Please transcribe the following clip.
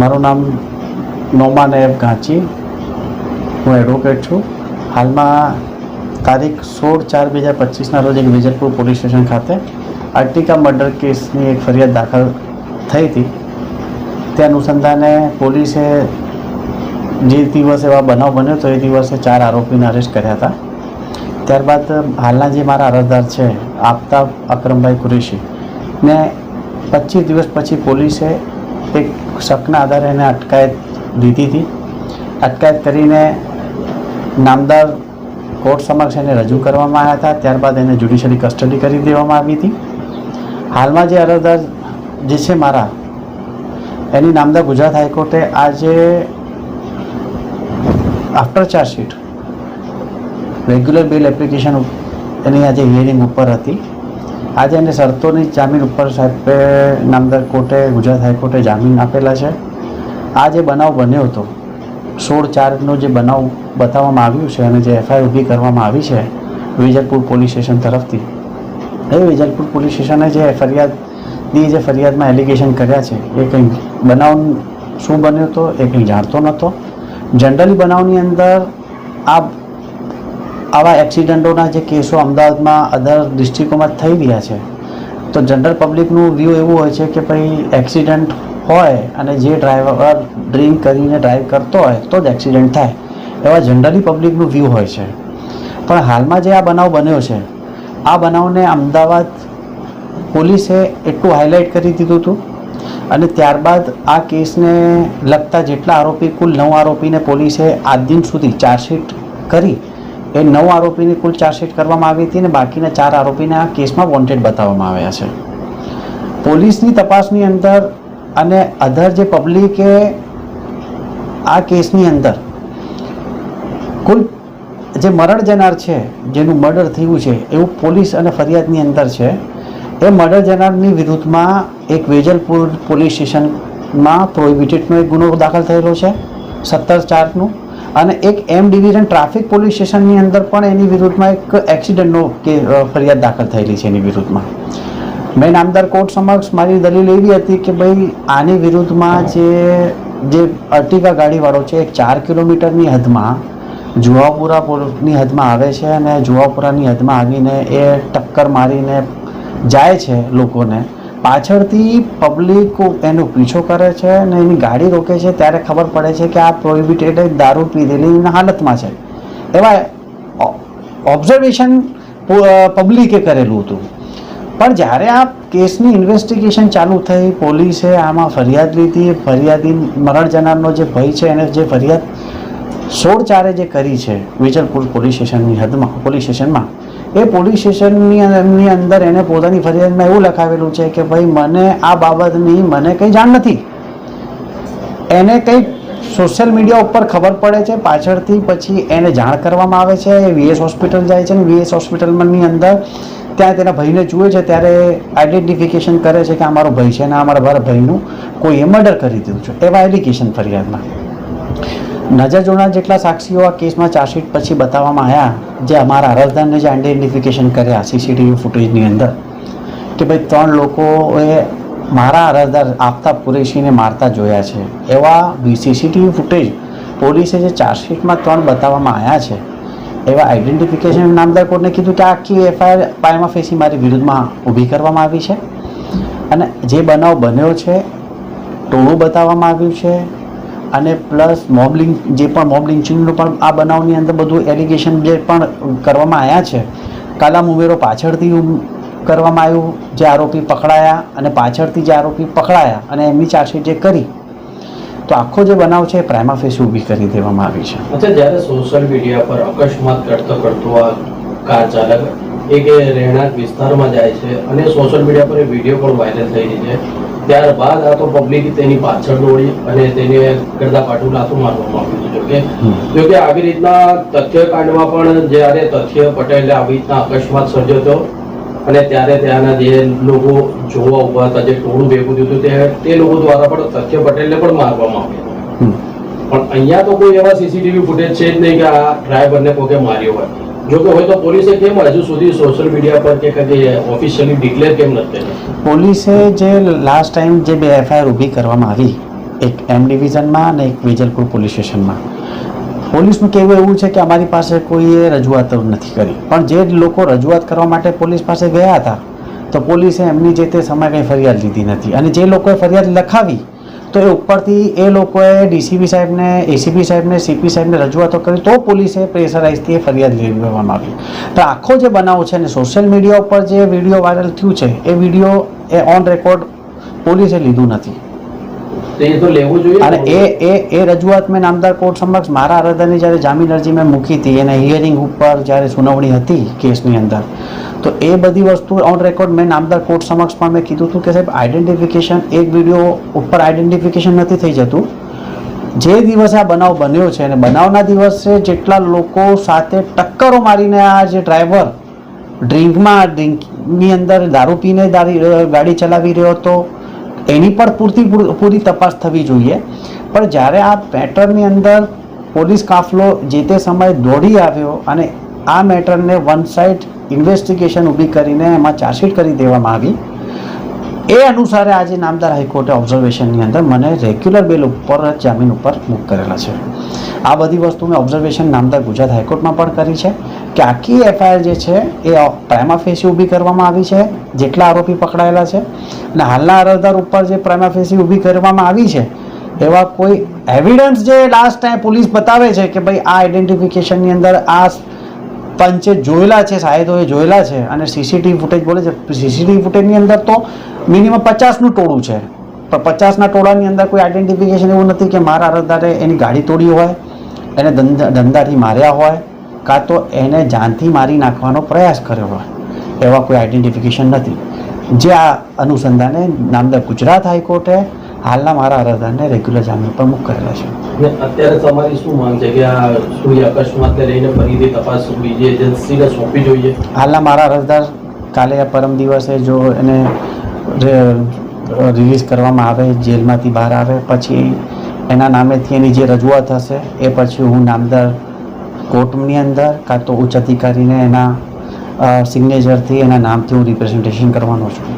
મારું નામ નોમા નેબ ઘાંચી હું એડવોકેટ છું. હાલમાં તારીખ સોળ ચાર બે હજાર પચીસના રોજ એક વિજયપુર પોલીસ સ્ટેશન ખાતે અર્ટિકા મર્ડર કેસની એક ફરિયાદ દાખલ થઈ હતી. તે અનુસંધાને પોલીસે જે દિવસે એવા બનાવ બન્યો તો એ દિવસે ચાર આરોપીને અરેસ્ટ કર્યા હતા. ત્યારબાદ હાલના જે મારા અરજદાર છે આફતાબ અકરમભાઈ કુરેશી, ને પચીસ દિવસ પછી પોલીસે એક શકના આધારે એને અટકાયત દીધી હતી. અટકાયત કરીને નામદાર કોર્ટ સમક્ષ એને રજૂ કરવામાં આવ્યા હતા. ત્યારબાદ એને જ્યુડિશિયલી કસ્ટડી કરી દેવામાં આવી હતી. હાલમાં જે અરજદાર જે છે મારા, એની નામદાર ગુજરાત હાઈકોર્ટે આજે after chargesheet regular bail application એની આજે હિયરિંગ ઉપર હતી. આજે એને શરતોની જામીન ઉપર સાહેબે નામદાર કોર્ટે, ગુજરાત હાઈકોર્ટે જામીન આપેલા છે. આ જે બનાવ બન્યો હતો, સોળ ચારનો જે બનાવ બતાવવામાં આવ્યું છે અને જે એફઆઈઆર ઊભી કરવામાં આવી છે વિજલપુર પોલીસ સ્ટેશન તરફથી, એ વિજલપુર પોલીસ સ્ટેશને જે ફરિયાદની જે ફરિયાદમાં એલિગેશન કર્યા છે, એ કંઈ બનાવ શું બન્યો હતો એ કંઈ જાણતો નહોતો. જનરલી બનાવની અંદર આ આવા એક્સિડન્ટોના જે કેસો અમદાવાદમાં અધર ડિસ્ટ્રિક્ટોમાં થઈ રહ્યા છે. તો જનરલ પબ્લિકનું વ્યૂ એવું હોય છે કે ભાઈ એક્સિડન્ટ હોય અને જે ડ્રાઈવર ડ્રિંક કરીને ડ્રાઈવ કરતો હોય તો જ એક્સિડન્ટ થાય. એવા જનરલી પબ્લિકનું વ્યૂ હોય છે. પણ હાલમાં જે આ બનાવ બન્યો છે, આ બનાવને અમદાવાદ પોલીસે એટલું હાઇલાઇટ કરી દીધું હતું અને ત્યારબાદ આ કેસને લગતા જેટલા આરોપી, કુલ નવ આરોપીને પોલીસે આજ દિન સુધી ચાર્જશીટ કરી એ નવ આરોપીની કુલ ચાર્જશીટ કરવામાં આવી હતી અને બાકીના ચાર આરોપીને આ કેસમાં વોન્ટેડ બતાવવામાં આવ્યા છે. પોલીસની તપાસની અંદર અને અધર જે પબ્લિકે આ કેસની અંદર કુલ જે મરણ જનાર છે, જેનું મર્ડર થયું છે, એવું પોલીસ અને ફરિયાદની અંદર છે, એ મર્ડર જનારની વિરુદ્ધમાં એક વેજલપુર પોલીસ સ્ટેશનમાં પ્રોહિબિટેડનો એક ગુનો દાખલ થયેલો છે, સત્તર ચારનું. અને એક એમ ડિવિઝન ટ્રાફિક પોલીસ સ્ટેશનની અંદર પણ એની વિરુદ્ધમાં એક એક્સિડન્ટનો કે ફરિયાદ દાખલ થયેલી છે એની વિરુદ્ધમાં. મેં નામદાર કોર્ટ સમક્ષ મારી દલીલ એવી હતી કે ભાઈ, આની વિરુદ્ધમાં જે જે અર્ટિગા ગાડીવાળો છે, એક ચાર કિલોમીટરની હદમાં, જુવાપુરા પોલની હદમાં આવે છે અને જુવાપુરાની હદમાં આવીને એ ટક્કર મારીને જાય છે લોકોને. પાછળથી પબ્લિક એનો પીછો કરે છે અને એની ગાડી રોકે છે ત્યારે ખબર પડે છે કે આ પ્રોહિબિટેડ દારૂ પીધેલી હાલતમાં છે. એવા ઓબ્ઝર્વેશન પબ્લિકે કરેલું હતું. પણ જ્યારે આ કેસની ઇન્વેસ્ટિગેશન ચાલુ થઈ, પોલીસે આમાં ફરિયાદ લીધી, ફરિયાદી મરણ જનારનો જે ભય છે, એને જે ફરિયાદ સોળ ચારે જે કરી છે, વેજલપુર પોલીસ સ્ટેશનની હદમાં, પોલીસ સ્ટેશનમાં એ પોલીસ સ્ટેશનની અંદર એને પોતાની ફરિયાદમાં એવું લખાવેલું છે કે ભાઈ, મને આ બાબતની મને કંઈ જાણ નથી. એને કંઈક સોશિયલ મીડિયા ઉપર ખબર પડે છે, પાછળથી પછી એને જાણ કરવામાં આવે છે, એ વીએસ હોસ્પિટલ જાય છે ને વીએસ હોસ્પિટલની અંદર ત્યાં તેના ભાઈને જુએ છે, ત્યારે આઈડેન્ટિફિકેશન કરે છે કે આ મારો ભાઈ છે અને આ મારા ભાઈનું કોઈએ મર્ડર કરી દીધું છે, એવા એલિગેશન ફરિયાદમાં. નજર જોનાર જેટલા સાક્ષીઓ આ કેસમાં ચાર્જશીટ પછી બતાવવામાં આવ્યા, જે અમારા અરજદારને જે આઈડેન્ટિફિકેશન કર્યા સીસીટીવી ફૂટેજની અંદર. કે ભાઈ, ત્રણ લોકોએ મારા અરજદાર આફતાબ કુરેશીને મારતા જોયા છે. એવા સીસીટીવી ફૂટેજ પોલીસે જે ચાર્જશીટમાં ત્રણ બતાવવામાં આવ્યા છે, એવા આઈડેન્ટિફિકેશન નામદાર કોર્ટને કીધું કે આખી એફઆઈઆર પાયમાં ફેસી મારી વિરુદ્ધમાં ઊભી કરવામાં આવી છે. અને જે બનાવ બન્યો છે, ટોળું બતાવવામાં આવ્યું છે અને પ્લસ મોબલિંગ, જે પણ મોબલિંગ ચીનનું પણ આ બનાવની અંદર બધું એલિગેશન જે પણ કરવામાં આવ્યા છે, કાલામ ઉમેરો પાછળથી કરવામાં આવ્યું, જે આરોપી પકડાયા અને પાછળથી જે આરોપી પકડાયા અને એમની ચાર્જશીટ જે કરી. તો આખો જે બનાવ છે એ પ્રાઇમા ફેસ ઊભી કરી દેવામાં આવી છે. અચ્છા, જ્યારે સોશિયલ મીડિયા પર અકસ્માત કરતો કરતો આ કાર ચાલક એક રહેણાંક વિસ્તારમાં જાય છે અને સોશિયલ મીડિયા પર વીડિયો પણ વાયરલ થઈ રહી છે ત્યારબાદ આ તો પબ્લિક તેની પાછળ દોડી અને તેને કરતા પાટું લાતું મારવામાં આવ્યું છે જોકે જોકે આવી રીતના તથ્યકાંડમાં પણ જ્યારે તથ્ય પટેલે આવી રીતના અકસ્માત સર્જ્યો હતો અને ત્યારે ત્યાંના જે લોકો જોવા ઊભા હતા જે ટોળું ભેગું થયું હતું તે તે લોકો દ્વારા પણ તથ્ય પટેલને પણ મારવામાં આવ્યો. પણ અહીંયા તો કોઈ એવા સીસીટીવી ફૂટેજ છે જ નહીં કે આ ડ્રાઈવરને કોકે માર્યો હોય. જો હોય તો પોલીસે કેમ હજુ સુધી સોશિયલ મીડિયા પર કે કદી ઓફિશિયલી ડિક્લેર કેમ નથી પોલીસે જે લાસ્ટ ટાઈમ જે બે એફઆઈઆર ઊભી કરવામાં આવી, એક એમ ડિવિઝનમાં અને એક વેજલપુર પોલીસ સ્ટેશનમાં પોલીસનું કહેવું એવું છે કે અમારી પાસે કોઈએ રજૂઆત નથી કરી. પણ જે લોકો રજૂઆત કરવા માટે પોલીસ પાસે ગયા હતા, તો પોલીસે એમની જે તે સમય કંઈ ફરિયાદ લીધી નથી. અને જે લોકોએ ફરિયાદ લખાવી તો એ ઉપરથી એ લોકોએ ડીસીપી સાહેબને, એસીપી સાહેબને, સીપી સાહેબને રજૂઆતો કરી, તો પોલીસે પ્રેશરાઇઝથી એ ફરિયાદ લેવામાં આવી. તો આખો જે બનાવ છે ને, સોશિયલ મીડિયા ઉપર જે વીડિયો વાયરલ થયું છે, એ વીડિયો એ ઓન રેકોર્ડ પોલીસે લીધું નથી. અને એ એ એ રજૂઆત મેં નામદાર કોર્ટ સમક્ષ મારા અરજદારની જ્યારે જામીન અરજી મેં મૂકી હતી એના હિયરિંગ ઉપર જ્યારે સુનાવણી હતી કેસની અંદર તો એ બધી વસ્તુ ઓન રેકોર્ડ મેં નામદાર કોર્ટ સમક્ષ પણ મેં કીધું હતું કે સાહેબ આઈડેન્ટિફિકેશન એક વીડિયો ઉપર આઈડેન્ટિફિકેશન નથી થઈ જતું. જે દિવસે આ બનાવ બન્યો છે અને બનાવના દિવસે જેટલા લોકો સાથે ટક્કરો મારીને આ જે ડ્રાઈવર ડ્રિંકમાં ડ્રિંકની અંદર દારૂ પીને દારી ગાડી ચલાવી રહ્યો હતો એની પણ પૂરતી પૂર- તપાસ થવી જોઈએ. પણ જ્યારે આ મેટરની અંદર પોલીસ કાફલો જે તે સમયે દોડી આવ્યો અને આ મેટરને વન સાઇડ ઇન્વેસ્ટિગેશન ઊભી કરીને એમાં ચાર્જશીટ કરી દેવામાં આવી, એ અનુસારે આજે નામદાર હાઈકોર્ટે ઓબ્ઝર્વેશનની અંદર મને રેગ્યુલર બેલ ઉપર જામીન ઉપર મૂક કરેલા છે. આ બધી વસ્તુ મેં ઓબ્ઝર્વેશન નામદાર ગુજરાત હાઈકોર્ટમાં પણ કરી છે. કે આખી એફઆઈઆર જે છે, એ પ્રાઇમા ફેસી ઊભી કરવામાં આવી છે, જેટલા આરોપી પકડાયેલા છે, અને હાલના અરજદાર ઉપર જે પ્રાઇમા ફેસી ઊભી કરવામાં આવી છે, એવા કોઈ એવિડન્સ જે લાસ્ટ ટાઈમ પોલીસ બતાવે છે કે ભાઈ આ આઈડેન્ટિફિકેશનની અંદર આ પંચે જોયેલા છે, સાહેબોએ જોયેલા છે, અને સીસીટીવી ફૂટેજ બોલે છે સીસીટીવી ફૂટેજની અંદર તો મિનિમમ પચાસનું ટોળું છે, પણ પચાસના ટોળાની અંદર કોઈ આઈડેન્ટિફિકેશન એવું નથી કે મારા અરજદારે એની ગાડી તોડી હોય, એને ધંધા ધંધાથી માર્યા હોય કાં તો એને જાનથી મારી નાખવાનો પ્રયાસ કર્યો હોય એવા કોઈ આઈડેન્ટિફિકેશન નથી. જે આ અનુસંધાને નામદાર ગુજરાત હાઈકોર્ટે હાલના મારા અરજદારને રેગ્યુલર જામીન પર મુક્ત કરેલા છે અત્યારે તમારી શું માંગ છે કે આ શું અકસ્માતને લઈને ફરીથી તપાસ બીજી એજન્સીને સોંપવી જોઈએ? હાલના મારા અરજદાર કાલે પરમ દિવસે જો એને રિલીઝ કરવામાં આવે જેલમાંથી બહાર આવે પછી એના નામેથી એની જે રજૂઆત હશે એ પછી હું નામદાર કોર્ટની અંદર કાં તો ઉચ્ચ અધિકારીને એના સિગ્નેચરથી એના નામથી હું રિપ્રેઝન્ટેશન કરવાનો છું.